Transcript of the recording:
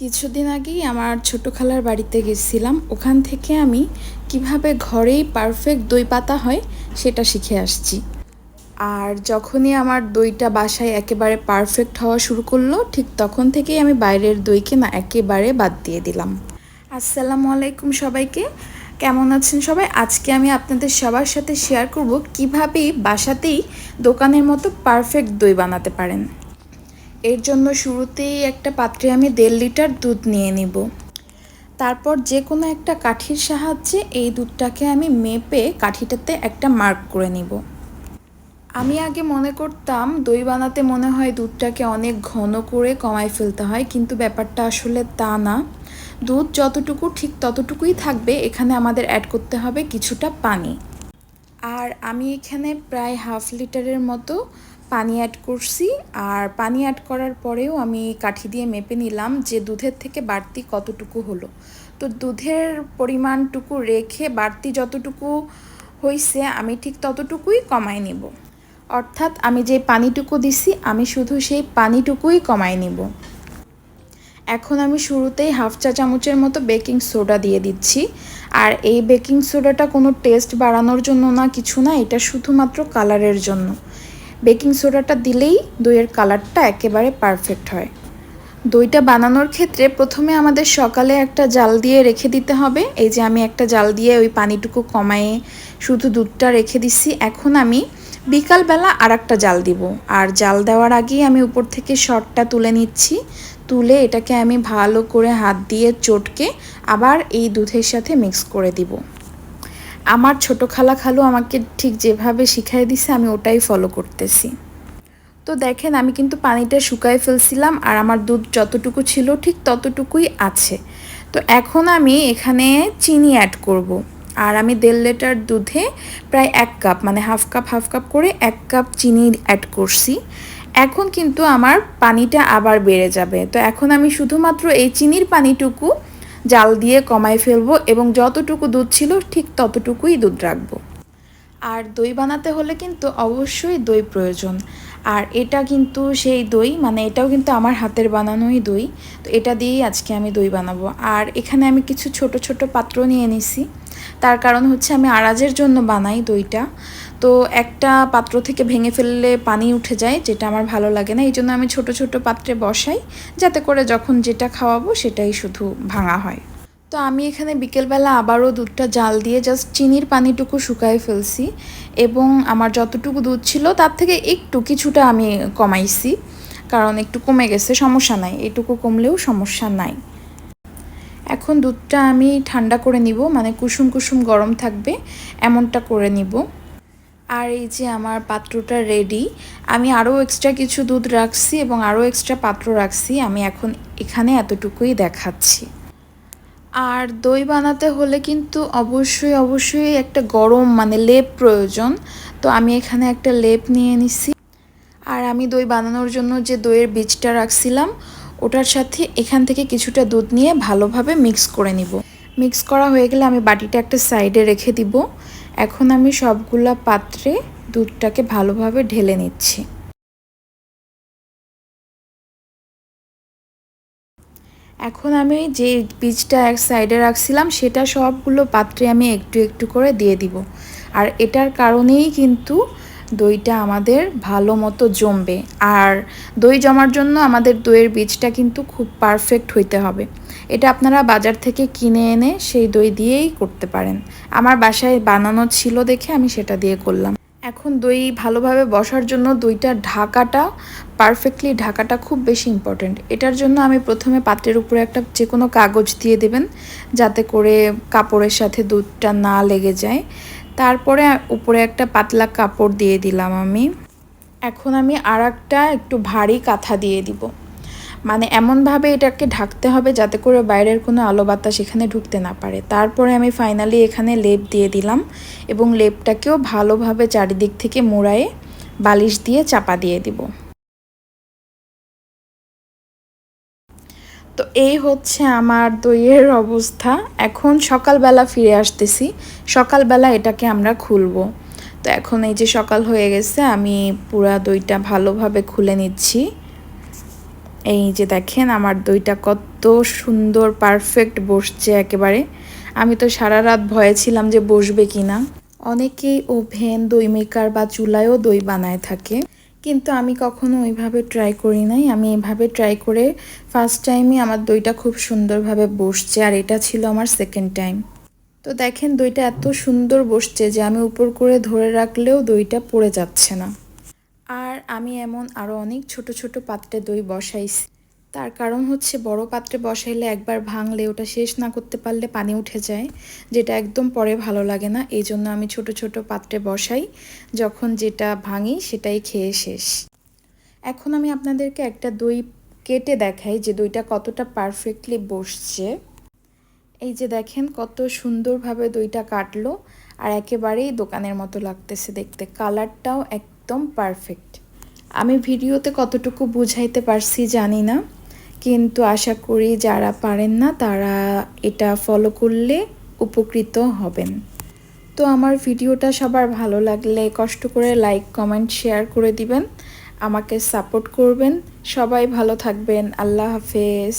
কিছুদিন আগেই আমার ছোট খালার বাড়িতে গেছিলাম। ওখান থেকে আমি কীভাবে ঘরেই পারফেক্ট দই পাতা হয় সেটা শিখে আসছি। আর যখনই আমার দইটা বাসায় একেবারে পারফেক্ট হওয়া শুরু করল, ঠিক তখন থেকেই আমি বাইরের দইকে না একেবারে বাদ দিয়ে দিলাম। আসসালামু আলাইকুম সবাইকে। কেমন আছেন সবাই? আজকে আমি আপনাদের সবার সাথে শেয়ার করব কীভাবে বাসাতেই দোকানের মতো পারফেক্ট দই বানাতে পারেন। এর জন্য শুরুতেই একটা পাত্রে আমি দেড় লিটার দুধ নিয়ে নিব। তারপর যে কোনো একটা কাঠির সাহায্যে এই দুধটাকে আমি মেপে কাঠিটাতে একটা মার্ক করে নিব। আমি আগে মনে করতাম, দই বানাতে মনে হয় দুধটাকে অনেক ঘন করে কমায় ফেলতে হয়, কিন্তু ব্যাপারটা আসলে তা না। দুধ যতটুকু ঠিক ততটুকুই থাকবে, এখানে আমাদের অ্যাড করতে হবে কিছুটা পানি। আর আমি এখানে প্রায় হাফ লিটারের মতো পানি অ্যাড করছি আর পানি অ্যাড করার পরেও আমি কাঠি দিয়ে মেপে নিলাম যে দুধের থেকে বাড়তি কতটুকু হলো। তো দুধের পরিমাণটুকু রেখে বাড়তি যতটুকু হয়েছে আমি ঠিক ততটুকুই কমাই নিব। অর্থাৎ আমি যে পানিটুকু দিছি আমি শুধু সেই পানিটুকুই কমাই নিব। এখন আমি শুরুতেই হাফ চা চামচের মতো বেকিং সোডা দিয়ে দিচ্ছি। আর এই বেকিং সোডাটা কোনো টেস্ট বাড়ানোর জন্য না, কিছু না, এটা শুধুমাত্র কালারের জন্য। বেকিং সোডাটা দিলেই দইয়ের কালারটা একেবারে পারফেক্ট হয়। দইটা বানানোর ক্ষেত্রে প্রথমে আমাদের সকালে একটা জাল দিয়ে রেখে দিতে হবে। এই যে আমি একটা জাল দিয়ে ওই পানিটুকু কমায়ে শুধু দুধটা রেখে দিচ্ছি এখন আমি বিকালবেলা আর একটা জাল দিব। আর জাল দেওয়ার আগেই আমি উপর থেকে শটটা তুলে নিচ্ছি। তুলে এটাকে আমি ভালো করে হাত দিয়ে চটকে আবার এই দুধের সাথে মিক্স করে দিব। আমার ছোট খালা খালু আমাকে ঠিক যেভাবে শিখাই দিছে, আমি ওটাই ফলো করতেছি। তো দেখেন, আমি কিন্তু পানিটা শুকায় ফেলছিলাম আর আমার দুধ যতটুকু ছিল ঠিক ততটুকুই আছে। তো এখন আমি এখানে চিনি অ্যাড করব। আর আমি দেড় লিটার দুধে প্রায় এক কাপ মানে হাফ কাপ হাফ কাপ করে এক কাপ চিনি অ্যাড করছি। এখন কিন্তু আমার পানিটা আবার বেড়ে যাবে। তো এখন আমি শুধুমাত্র এই চিনির পানিটুকু জাল দিয়ে কমায় ফেলব এবং যতটুকু দুধ ছিল ঠিক ততটুকুই দুধ রাখব। আর দই বানাতে হলে কিন্তু অবশ্যই দই প্রয়োজন। আর এটা কিন্তু সেই দই মানে এটাও কিন্তু আমার হাতের বানানোই দই। তো এটা দিয়েই আজকে আমি দই বানাবো। আর এখানে আমি কিছু ছোট ছোট পাত্র নিয়ে নিছি। তার কারণ হচ্ছে আমি আড়াজের জন্য বানাই দইটা। তো একটা পাত্র থেকে ভেঙে ফেললে পানি উঠে যায়, যেটা আমার ভালো লাগে না। এই জন্য আমি ছোট ছোট পাত্রে বসাই, যাতে করে যখন যেটা খাওয়াবো সেটাই শুধু ভাঙা হয়। তো আমি এখানে বিকেলবেলা আবারও দুধটা জাল দিয়ে জাস্ট চিনির পানিটুকু শুকায় ফেলছি এবং আমার যতটুকু দুধ ছিল তার থেকে একটু কিছুটা আমি কমাইছি, কারণ একটু কমে গেছে, সমস্যা নাই। এটুকু কমলেও সমস্যা নাই। এখন দুধটা আমি ঠান্ডা করে নিব মানে কুসুম কুসুম গরম থাকবে, এমনটা করে নিব। আর এই যে আমার পাত্রটা রেডি আমি আরও এক্সট্রা কিছু দুধ রাখছি এবং আরও এক্সট্রা পাত্র রাখছি, আমি এখন এখানে এতটুকুই দেখাচ্ছি। আর দই বানাতে হলে কিন্তু অবশ্যই অবশ্যই একটা গরম মানে লেপ প্রয়োজন, তো আমি এখানে একটা লেপ নিয়ে নিছি। আর আমি দই বানানোর জন্য যে দইয়ের বীজটা রাখছিলাম ওটার সাথে এখান থেকে কিছুটা দুধ নিয়ে ভালোভাবে মিক্স করে নিব। মিক্স করা হয়ে গেলে আমি বাটিটা একটা সাইডে রেখে দিব। এখন আমি সবগুলা পাত্রে দুধটাকে ভালোভাবে ঢেলে নিচ্ছি। এখন আমি যে বীজটা এক সাইডে রাখছিলাম, সেটা সবগুলো পাত্রে আমি একটু একটু করে দিয়ে দিব। আর এটার কারণেই কিন্তু দইটা আমাদের ভালো মতো জমবে। আর দই জমার জন্য আমাদের দইয়ের বীজটা কিন্তু খুব পারফেক্ট হইতে হবে। এটা আপনারা বাজার থেকে কিনে এনে সেই দই দিয়েই করতে পারেন। আমার বাসায় বানানো ছিল দেখে আমি সেটা দিয়ে করলাম। এখন দই ভালোভাবে বসার জন্য দইটা ঢাকাটা পারফেক্টলি ঢাকাটা খুব বেশি ইম্পর্টেন্ট এটার জন্য আমি প্রথমে পাত্রের উপরে একটা যে কোনো কাগজ দিয়ে দেবেন, যাতে করে কাপড়ের সাথে দুধটা না লেগে যায়। তারপরে উপরে একটা পাতলা কাপড় দিয়ে দিলাম আমি। এখন আমি আর একটা ভারী কাঁথা দিয়ে দিব। মানে এমনভাবে এটাকে ঢাকতে হবে যাতে করে বাইরের কোনো আলো বাতাস এখানে ঢুকতে না পারে। তারপরে আমি ফাইনালি এখানে লেপ দিয়ে দিলাম এবং লেপটাকেও ভালোভাবে চারিদিক থেকে মোড়ায়ে বালিশ দিয়ে চাপা দিয়ে দিব। তো এই হচ্ছে আমার দইয়ের অবস্থা। এখন সকালবেলা ফিরে আসতেছি। সকালবেলা এটাকে আমরা খুলবো। তো এখন এই যে সকাল হয়ে গেছে, আমি পুরা দইটা ভালোভাবে খুলে নিচ্ছি। এই যে দেখেন, আমার দইটা কত সুন্দর, পারফেক্ট বসছে একেবারে। আমি তো সারা রাত ভয়ে ছিলাম যে বসবে কি না অনেকেই ওভেন দই মেকার বা চুলায়ও দই বানায় থাকে। কিন্তু আমি কখনো ওইভাবে ট্রাই করি নাই। আমি এভাবে ট্রাই করে ফার্স্ট টাইমই আমার দইটা খুব সুন্দরভাবে বসছে আর এটা ছিল আমার সেকেন্ড টাইম তো দেখেন দইটা এত সুন্দর বসছে যে আমি উপর করে ধরে রাখলেও দইটা পড়ে যাচ্ছে না। আর আমি এমন আরও অনেক ছোট ছোট পাত্রে দই বসাইছি। তার কারণ হচ্ছে বড় পাত্রে বসাইলে একবার ভাঙলে ওটা শেষ না করতে পারলে পানি উঠে যায়, যেটা একদম পরে ভালো লাগে না। এই জন্য আমি ছোট ছোট পাত্রে বসাই, যখন যেটা ভাঙি সেটাই খেয়ে শেষ। এখন আমি আপনাদেরকে একটা দই কেটে দেখাই যে দইটা কতটা পারফেক্টলি বসছে। এই যে দেখেন কত সুন্দরভাবে দইটা কাটলো, আর একেবারেই দোকানের মতো লাগতেছে দেখতে। কালারটাও একদম পারফেক্ট আমি ভিডিওতে কতটুকু বুঝাইতে পারছি জানি না। কিন্তু আশা করি যারা পারেন না, তারা এটা ফলো করলে উপকৃত হবেন। তো আমার ভিডিওটা সবার ভালো লাগলে কষ্ট করে লাইক কমেন্ট শেয়ার করে দিবেন। আমাকে সাপোর্ট করবেন। সবাই ভালো থাকবেন। আল্লাহ হাফেজ।